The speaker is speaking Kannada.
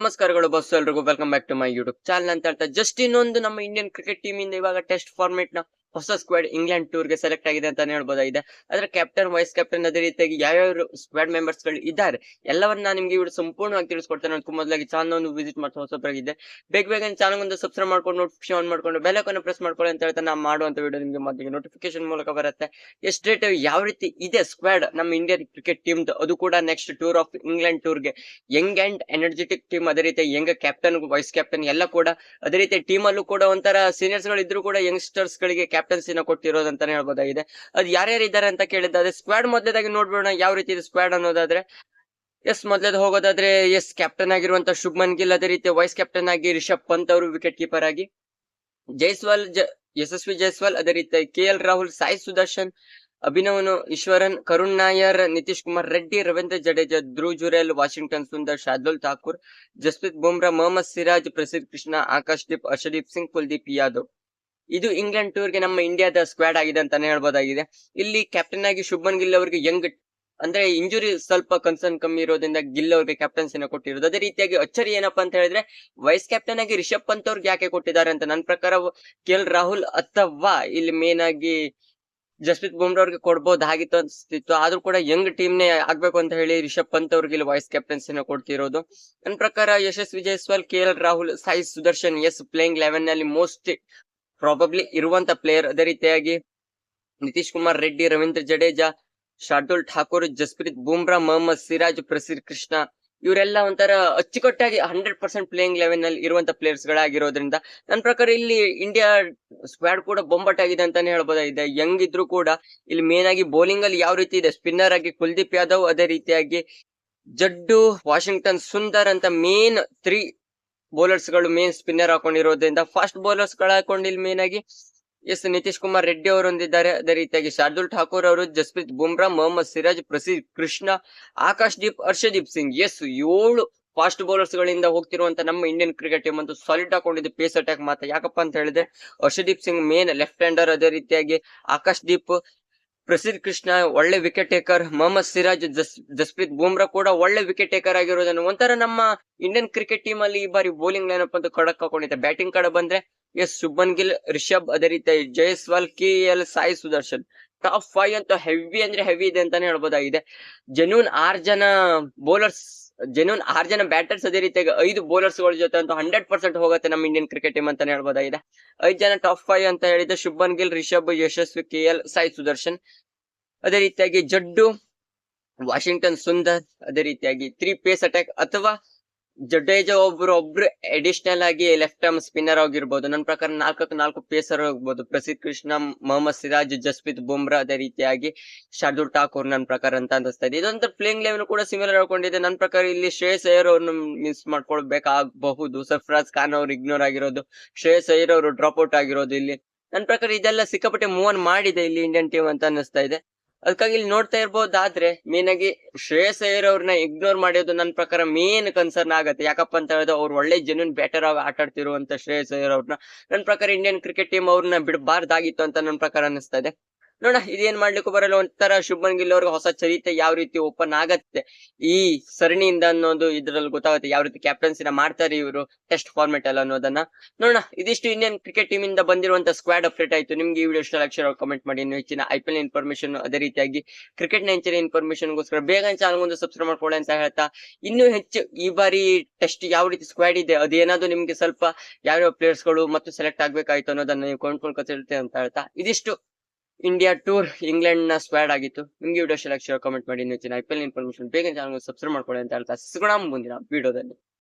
ನಮಸ್ಕಾರಗಳು ಬಸ್ ಎಲ್ರಿಗೂ. Welcome back to my YouTube channel ಅಂತ ಹೇಳ್ತಾ ಜಸ್ಟ್ ಇನ್ನೊಂದು ನಮ್ಮ ಇಂಡಿಯನ್ ಕ್ರಿಕೆಟ್ ಟೀಮ್ ಇಂದ ಇವಾಗ ಟೆಸ್ಟ್ ಫಾರ್ಮೆಟ್ನ ಹೊಸ ಸ್ಕ್ವಾಡ್ ಇಂಗ್ಲೆಂಡ್ ಟೂರ್ಗೆ ಸೆಲೆಕ್ಟ್ ಆಗಿದೆ ಅಂತ ಹೇಳ್ಬೋದಾಗಿದೆ. ಅದರ ಕ್ಯಾಪ್ಟನ್ ವೈಸ್ ಕ್ಯಾಪ್ಟನ್ ಅದೇ ರೀತಿಯಾಗಿ ಯಾವ್ಯಾವ ಸ್ಕ್ವಾಡ್ ಮೆಂಬರ್ಸ್ಗಳು ಇದ್ದಾರೆ, ಎಲ್ಲವನ್ನ ನಾನು ನಿಮ್ಗೆ ಇವರು ಸಂಪೂರ್ಣವಾಗಿ ತಿಳಿಸ್ಕೊಡ್ತಾರೆ. ಅದಕ್ಕೂ ಮೊದಲಾಗಿ ಚಾನಲ್ ಒಂದು ವಿಸಿಟ್ ಮಾಡ್ತಾ ಹೊಸಬ್ರಾಗಿದೆ ಬೇಗ ಬೇಗ ಚಾನಲ್ ಒಂದು ಸಬ್ಸ್ಕ್ರೈಬ್ ಮಾಡ್ಕೊಂಡು ನೋಟಿಫಿಕೇಶನ್ ಆನ್ ಮಾಡ್ಕೊಂಡು ಬೆಲಕನ್ನು ಪ್ರೆಸ್ ಮಾಡ್ಕೊಳ್ಳಿ ಅಂತ ಹೇಳ್ತಾ ನಾವು ಮಾಡುವಂತ ವಿಡಿಯೋ ನಿಮ್ಗೆ ಮೊದಲಿಗೆ ನೋಟಿಫಿಕೇಶನ್ ಮೂಲಕ ಬರುತ್ತೆ. ಎಷ್ಟು ರೇಟ್ ಯಾವ ರೀತಿ ಇದೆ ಸ್ಕ್ವಾಡ್ ನಮ್ಮ ಇಂಡಿಯನ್ ಕ್ರಿಕೆಟ್ ಟೀಮ್ ಅದು ಕೂಡ ನೆಕ್ಸ್ಟ್ ಟೂರ್ ಆಫ್ ಇಂಗ್ಲೆಂಡ್ ಟೂರ್ಗೆ. ಯಂಗ್ ಅಂಡ್ ಎನರ್ಜೆಟಿಕ್ ಟೀಮ್ ಅದೇ ರೀತಿ ಯಂಗ್ ಕ್ಯಾಪ್ಟನ್ ವೈಸ್ ಕ್ಯಾಪ್ಟನ್ ಎಲ್ಲ ಕೂಡ ಅದೇ ರೀತಿ ಟೀಮ್ ಅಲ್ಲೂ ಕೂಡ ಒಂಥರ ಸೀನಿಯರ್ಸ್ಗಳು ಇದ್ರು ಕೂಡ ಯಂಗ್ಸ್ಟರ್ಸ್ ಗಳಿಗೆ ಕ್ಯಾಪ್ಟನ್ಸಿನ ಕೊಟ್ಟಿರೋದು ಅಂತಾನೆ ಹೇಳ್ಬೋದಾಗಿದೆ. ಅದು ಯಾರ್ಯಾರು ಇದ್ದಾರೆ ಅಂತ ಕೇಳಿದ್ರೆ ಸ್ಕ್ವಾಡ್ ಮೊದಲೇದಾಗಿ ನೋಡ್ಬಿಡೋಣ ಯಾವ ರೀತಿ ಇದೆ ಸ್ಕ್ವಾಡ್ ಅನ್ನೋದಾದ್ರೆ ಎಸ್ ಮೊದಲೇದು ಹೋಗೋದಾದ್ರೆ ಎಸ್ ಕ್ಯಾಪ್ಟನ್ ಆಗಿರುವಂತ ಶುಭ್ಮನ್ ಗಿಲ್, ಅದೇ ರೀತಿ ವೈಸ್ ಕ್ಯಾಪ್ಟನ್ ಆಗಿ ರಿಷಬ್ ಪಂತ್ ಅವರು ವಿಕೆಟ್ ಕೀಪರ್ ಆಗಿ, ಜೈಸ್ವಾಲ್ ಯಶಸ್ವಿ ಜೈಸ್ವಾಲ್, ಅದೇ ರೀತಿ ಕೆ ಎಲ್ ರಾಹುಲ್, ಸಾಯಿ ಸುದರ್ಶನ್, ಅಭಿನವನು ಈಶ್ವರನ್, ಕರುಣ್ ನಾಯರ್, ನಿತೀಶ್ ಕುಮಾರ್ ರೆಡ್ಡಿ, ರವೀಂದ್ರ ಜಡೇಜಾ, ಧ್ರುವ್ ಜುರೇಲ್ ವಾಷಿಂಗ್ಟನ್ ಸುಂದರ್, ಶಾರ್ದುಲ್ ಠಾಕೂರ್, ಜಸ್ಪ್ರೀತ್ ಬುಮ್ರಾ, ಮೊಹಮ್ಮದ್ ಸಿರಾಜ್ ಪ್ರಸಿದ್ ಕೃಷ್ಣ, ಆಕಾಶ್ ದೀಪ್, ಅರ್ಷದೀಪ್ ಸಿಂಗ್, ಕುಲ್ದೀಪ್ ಯಾದವ್. ಇದು ಇಂಗ್ಲೆಂಡ್ ಟೂರ್ಗೆ ನಮ್ಮ ಇಂಡಿಯಾದ ಸ್ಕ್ವಾಡ್ ಆಗಿದೆ ಅಂತಾನೆ ಹೇಳ್ಬೋದಾಗಿದೆ. ಇಲ್ಲಿ ಕ್ಯಾಪ್ಟನ್ ಆಗಿ ಶುಭನ್ ಗಿಲ್ ಅವರಿಗೆ ಯಂಗ್ ಅಂದ್ರೆ ಇಂಜುರಿ ಸ್ವಲ್ಪ ಕನ್ಸರ್ನ್ ಕಮ್ಮಿ ಇರೋದ್ರಿಂದ ಗಿಲ್ ಅವ್ರಿಗೆ ಕ್ಯಾಪ್ಟನ್ಸಿನ ಕೊಟ್ಟಿರೋದು. ಅದೇ ರೀತಿಯಾಗಿ ಅಚ್ಚರಿ ಏನಪ್ಪಾ ಅಂತ ಹೇಳಿದ್ರೆ ವೈಸ್ ಕ್ಯಾಪ್ಟನ್ ಆಗಿ ರಿಷಬ್ ಪಂತ್ ಅವ್ರಿಗೆ ಯಾಕೆ ಕೊಟ್ಟಿದ್ದಾರೆ ಅಂತ ನನ್ನ ಪ್ರಕಾರ ಕೆ ಎಲ್ ರಾಹುಲ್ ಅಥವಾ ಇಲ್ಲಿ ಮೇನ್ ಆಗಿ ಜಸ್ಪ್ರೀತ್ ಬುಮ್ರಾ ಅವ್ರಿಗೆ ಕೊಡ್ಬೋದಾಗಿತ್ತು ಅನ್ಸ್ತಿತ್ತು. ಆದ್ರೂ ಕೂಡ ಯಂಗ್ ಟೀಮ್ ನೇ ಆಗ್ಬೇಕು ಅಂತ ಹೇಳಿ ರಿಷಬ್ ಪಂತ್ ಅವ್ರಿಗೆ ಇಲ್ಲಿ ವೈಸ್ ಕ್ಯಾಪ್ಟನ್ಸಿನ ಕೊಡ್ತಿರೋದು. ನನ್ನ ಪ್ರಕಾರ Yashasvi Jaiswal K Rahul, Sai Sudharsan as playing ಲೆವೆನ್ನಲ್ಲಿ most probably ಇರುವಂತ ಪ್ಲೇಯರ್ ಅದೇ ರೀತಿಯಾಗಿ ನಿತೀಶ್ ಕುಮಾರ್, ರೆಡ್ಡಿ, ರವೀಂದ್ರ ಜಡೇಜಾ, ಶಾರ್ದುಲ್ ಠಾಕೂರ್, ಜಸ್ಪ್ರೀತ್ ಬುಮ್ರಾ, ಮೊಹಮ್ಮದ್ ಸಿರಾಜ್ ಪ್ರಸೀರ್ ಕೃಷ್ಣ, ಇವರೆಲ್ಲ ಒಂಥರ ಅಚ್ಚುಕಟ್ಟಾಗಿ ಹಂಡ್ರೆಡ್ ಪರ್ಸೆಂಟ್ ಪ್ಲೇಯಿಂಗ್ ಲೆವೆನ್ನಲ್ಲಿ ಇರುವಂತ ಪ್ಲೇಯರ್ಸ್ ಗಳಾಗಿರೋದ್ರಿಂದ ನನ್ನ ಪ್ರಕಾರ ಇಲ್ಲಿ ಇಂಡಿಯಾ ಸ್ಕ್ವಾಡ್ ಕೂಡ ಬೊಂಬಾಟಾಗಿದೆ ಅಂತಾನೆ ಹೇಳ್ಬೋದಾಗಿದೆ. ಯಂಗ್ ಇದ್ರು ಕೂಡ ಇಲ್ಲಿ ಮೇನ್ ಆಗಿ ಬೌಲಿಂಗ್ ಅಲ್ಲಿ ಯಾವ ರೀತಿ ಇದೆ? ಸ್ಪಿನ್ನರ್ ಆಗಿ ಕುಲ್ದೀಪ್ ಯಾದವ್ ಅದೇ ರೀತಿಯಾಗಿ ಜಡ್ಡು, ವಾಷಿಂಗ್ಟನ್ ಸುಂದರ್ ಅಂತ ಮೇನ್ ತ್ರೀ ಬೌಲರ್ಸ್ಗಳು ಮೇನ್ ಸ್ಪಿನ್ನರ್ ಹಾಕೊಂಡಿರೋದ್ರಿಂದ ಫಾಸ್ಟ್ ಬೌಲರ್ಸ್ಗಳು ಹಾಕೊಂಡು ಇಲ್ಲಿ ಮೇನ್ ಆಗಿ ಎಸ್ ನಿತೀಶ್ ಕುಮಾರ್ ರೆಡ್ಡಿ ಅವರು ಹೊಂದಿದ್ದಾರೆ ಅದೇ ರೀತಿಯಾಗಿ ಶಾರ್ದುಲ್ ಠಾಕೂರ್ ಅವರು, ಜಸ್ಪ್ರೀತ್ ಬುಮ್ರಾ, ಮೊಹಮ್ಮದ್ ಸಿರಾಜ್, ಪ್ರಸಿದ್ ಕೃಷ್ಣ, ಆಕಾಶ್ ದೀಪ್, ಹರ್ಷದೀಪ್ ಸಿಂಗ್. ಎಸ್ ಏಳು ಫಾಸ್ಟ್ ಬೌಲರ್ಸ್ ಗಳಿಂದ ಹೋಗ್ತಿರುವಂತ ನಮ್ಮ ಇಂಡಿಯನ್ ಕ್ರಿಕೆಟ್ ಟೀಮ್ ಅಂತೂ ಸಾಲಿಡ್ ಹಾಕೊಂಡಿದ್ದು ಪೇಸ್ ಅಟ್ಯಾಕ್ ಮಾತ್ರ. ಯಾಕಪ್ಪ ಅಂತ ಹೇಳಿದ್ರೆ, Harshdeep Singh main left hander ಅದೇ ರೀತಿಯಾಗಿ ಆಕಾಶ್ ದೀಪ್ ಪ್ರಸಿದ್ ಕೃಷ್ಣ, ಒಳ್ಳೆ ವಿಕೆಟ್ ಟೇಕರ್ ಮೊಹಮ್ಮದ್ ಸಿರಾಜ್, ಜಸ್, ಜಸ್ಪ್ರೀತ್ ಬುಮ್ರಾ ಕೂಡ ಒಳ್ಳೆ ವಿಕೆಟ್ ಟೇಕರ್ ಆಗಿರೋದನ್ನು ಒಂಥರ ನಮ್ಮ ಇಂಡಿಯನ್ ಕ್ರಿಕೆಟ್ ಟೀಮ್ ಅಲ್ಲಿ ಈ ಬಾರಿ ಬೌಲಿಂಗ್ ಲೈನಪ್ ಅಂತ ಕಡಕ್ ಹಾಕೊಂಡಿದ್ದೆ. ಬ್ಯಾಟಿಂಗ್ ಕಡೆ ಬಂದ್ರೆ ಎಸ್ ಶುಭನ್ ಗಿಲ್, ರಿಷಬ್, ಅದೇ ರೀತಿ Jaiswal K L Sai Sudharsan. Top five ಅಂತ ಹೆವಿ ಅಂದ್ರೆ ಹೆವಿ ಇದೆ ಅಂತಾನೆ ಹೇಳ್ಬೋದಾಗಿದೆ. ಜೆನ್ಯೂನ್ ಆರ್ ಜನ ಬೌಲರ್ಸ್ ಜೆನ್ಯೂನ್ ಆರ್ ಜನ ಬ್ಯಾಟರ್ಸ್ ಅದೇ ರೀತಿಯಾಗಿ ಐದು ಬೌಲರ್ಸ್ಗಳ ಜೊತೆ ಅಂತೂ ಹಂಡ್ರೆಡ್ ಪರ್ಸೆಂಟ್ ಹೋಗುತ್ತೆ ನಮ್ಮ ಇಂಡಿಯನ್ ಕ್ರಿಕೆಟ್ ಟೀಮ್ ಅಂತಾನೆ ಹೇಳ್ಬೋದಾಗಿದೆ. ಐದು ಜನ ಟಾಪ್ ಫೈವ್ ಅಂತ ಹೇಳಿದ್ರೆ ಶುಭನ್ ಗಿಲ್, ರಿಷಬ್, ಯಶಸ್ವಿ, ಕೆ ಎಲ್, ಸಾಯಿ ಸುದರ್ಶನ್. ಅದೇ ರೀತಿಯಾಗಿ ಜಡ್ಡು, ವಾಷಿಂಗ್ಟನ್ ಸುಂದರ್, ಅದೇ ರೀತಿಯಾಗಿ ತ್ರೀ ಪೇಸ್ ಅಟ್ಯಾಕ್ ಅಥವಾ ಜಡೇಜಾ ಒಬ್ರು ಒಬ್ರು ಅಡಿಷನಲ್ ಆಗಿ ಲೆಫ್ಟ್ ಆರ್ಮ್ ಸ್ಪಿನ್ನರ್ ಆಗಿರ್ಬೋದು. ನನ್ನ ಪ್ರಕಾರ ನಾಲ್ಕಕ್ಕೆ ನಾಲ್ಕು ಪೇಸರ್ ಹೋಗ್ಬೋದು ಪ್ರಸಿದ್ಧ ಕೃಷ್ಣ, ಮೊಹಮ್ಮದ್ ಸಿರಾಜ್, ಜಸ್ಪ್ರೀತ್ ಬುಮ್ರಾ ಅದೇ ರೀತಿಯಾಗಿ ಶಾರ್ದುಲ್ ಠಾಕೂರ್ ನನ್ನ ಪ್ರಕಾರ ಅಂತ ಅನಿಸ್ತಾ ಇದೆ. ಇದೊಂದು ಪ್ಲೇಯಿಂಗ್ ಲೆವೆಲ್ ಕೂಡ ಸಿಮಿಲರ್ ಹಾಕೊಂಡಿದೆ ನನ್ನ ಪ್ರಕಾರ ಇಲ್ಲಿ ಶ್ರೇಯಸ್ ಅಯ್ಯರ್ ಅವ್ರನ್ನ ಮಿಸ್ ಮಾಡ್ಕೊಳ್ಬೇಕಾಗಬಹುದು. ಸರ್ಫರಾಜ್ ಖಾನ್ ಅವ್ರು ಇಗ್ನೋರ್ ಆಗಿರೋದು. ಶ್ರೇಯಸ್ ಅಯ್ಯರ್ ಅವರು ಡ್ರಾಪ್ ಔಟ್ ಆಗಿರೋದು ಇಲ್ಲಿ. ನನ್ನ ಪ್ರಕಾರ ಇದೆಲ್ಲ ಸಿಕ್ಕಾಪಟ್ಟೆ ಮೂವ್ ಆನ್ ಮಾಡಿದೆ ಇಲ್ಲಿ ಇಂಡಿಯನ್ ಟೀಮ್ ಅಂತ ಅನಿಸ್ತಾ ಇದೆ. ಅದಕ್ಕಾಗಿ ಇಲ್ಲಿ ನೋಡ್ತಾ ಇರ್ಬೋದಾದ್ರೆ ಮೇನ್ ಆಗಿ ಶ್ರೇಯಸ್ ಅಯ್ಯರ್ ಅವ್ರನ್ನ ಇಗ್ನೋರ್ ಮಾಡಿರೋದು ನನ್ನ ಪ್ರಕಾರ ಮೇನ್ ಕನ್ಸರ್ನ್ ಆಗತ್ತೆ. ಯಾಕಪ್ಪ ಅಂತ ಹೇಳಿದ್ರೆ ಅವ್ರು ಒಳ್ಳೆ ಜೆನ್ಯೂನ್ ಬ್ಯಾಟರ್ ಆಗಿ ಆಟ ಆಡ್ತಿರುವಂತ ಶ್ರೇಯಸ್ ಅಯ್ಯರ್ ಅವ್ರನ್ನ ನನ್ನ ಪ್ರಕಾರ ಇಂಡಿಯನ್ ಕ್ರಿಕೆಟ್ ಟೀಮ್ ಅವ್ರನ್ನ ಬಿಡಬಾರ್ದಾಗಿತ್ತು ಅಂತ ನನ್ನ ಪ್ರಕಾರ ಅನಿಸ್ತಾ ಇದೆ. ನೋಡ ಇದೇನ್ ಮಾಡ್ಲಿಕ್ಕೂ ಬರಲ್ಲ. ಒಂಥರ ಶುಭನ್ ಗಿಲ್ ಅವ್ರಿಗೆ ಹೊಸ ಚರಿತ್ರೆ ಯಾವ ರೀತಿ ಓಪನ್ ಆಗತ್ತೆ. ಈ ಸರಣಿಯಿಂದ ಅನ್ನೋದು ಇದ್ರಲ್ಲಿ ಗೊತ್ತಾಗುತ್ತೆ ಯಾವ ರೀತಿ ಕ್ಯಾಪ್ಟನ್ಸಿನ ಮಾಡ್ತಾರೆ ಇವರು ಟೆಸ್ಟ್ ಫಾರ್ಮೆಟ್ ಅಲ್ಲಿ ಅನ್ನೋದನ್ನ. ನೋಡೋಣ, ಇದಿಷ್ಟು ಇಂಡಿಯನ್ ಕ್ರಿಕೆಟ್ ಟೀಮ್ ಇಂದ ಬಂದಿರುವಂತ ಸ್ಕ್ವಾಡ್ ಅಪ್ಡೇಟ್ ಆಯ್ತು. ನಿಮ್ಗೆ ಈ ವಿಡಿಯೋ ಇಷ್ಟ ಲಕ್ಷ ಕಮೆಂಟ್ ಮಾಡಿ. ಇನ್ನು ಹೆಚ್ಚಿನ ಐ ಪಿ ಎಲ್ ಇನ್ಫಾರ್ಮೇಶನ್ ಅದೇ ರೀತಿಯಾಗಿ ಕ್ರಿಕೆಟ್ನ ಹೆಚ್ಚಿನ ಇನ್ಫಾರ್ಮೇಶನ್ಗೋಸ್ಕರ ಬೇಗ ಚಾನಲ್ ಒಂದು ಸಬ್ಸ್ಕ್ರೈಬ್ ಮಾಡ್ಕೊಳ್ಳಿ ಅಂತ ಹೇಳ್ತಾ. ಇನ್ನೂ ಹೆಚ್ಚು ಈ ಬಾರಿ ಟೆಸ್ಟ್ ಯಾವ ರೀತಿ ಸ್ಕ್ವಾಡ್ ಇದೆ, ಅದೇನಾದ್ರೂ ನಿಮ್ಗೆ ಸ್ವಲ್ಪ ಯಾವ್ಯಾವ ಪ್ಲೇಯರ್ಸ್ಗಳು ಮತ್ತು ಸೆಲೆಕ್ಟ್ ಆಗ್ಬೇಕಾಯ್ತು ಅನ್ನೋದನ್ನ ನೀವು ಕೊಂಡ್ಕೊಂಡು ಕತ್ತಿರುತ್ತೆ ಅಂತ ಹೇಳ್ತಾ. ಇದಿಷ್ಟು. ಇಂಡಿಯಾ ಟೂರ್ ಇಂಗ್ಲೆಂಡ್ನ ಸ್ಕ್ವಾಡ್ ಆಗಿತ್ತು. ನಿಮ್ಗೆ ವಿಡಿಯೋ ಶೇರ್ ಕಮೆಂಟ್ ಮಾಡಿ. IPL I P L information ಬೇಗ ಚಾನಲ್ ಸಬ್ಸ್ಕ್ರೈಬ್ ಮಾಡ್ಕೊಳ್ಳಿ ಅಂತ ಹೇಳ್ತಾ, ಸಿಗೋಣ ಮುಂದಿನ ವಿಡಿಯೋದಲ್ಲಿ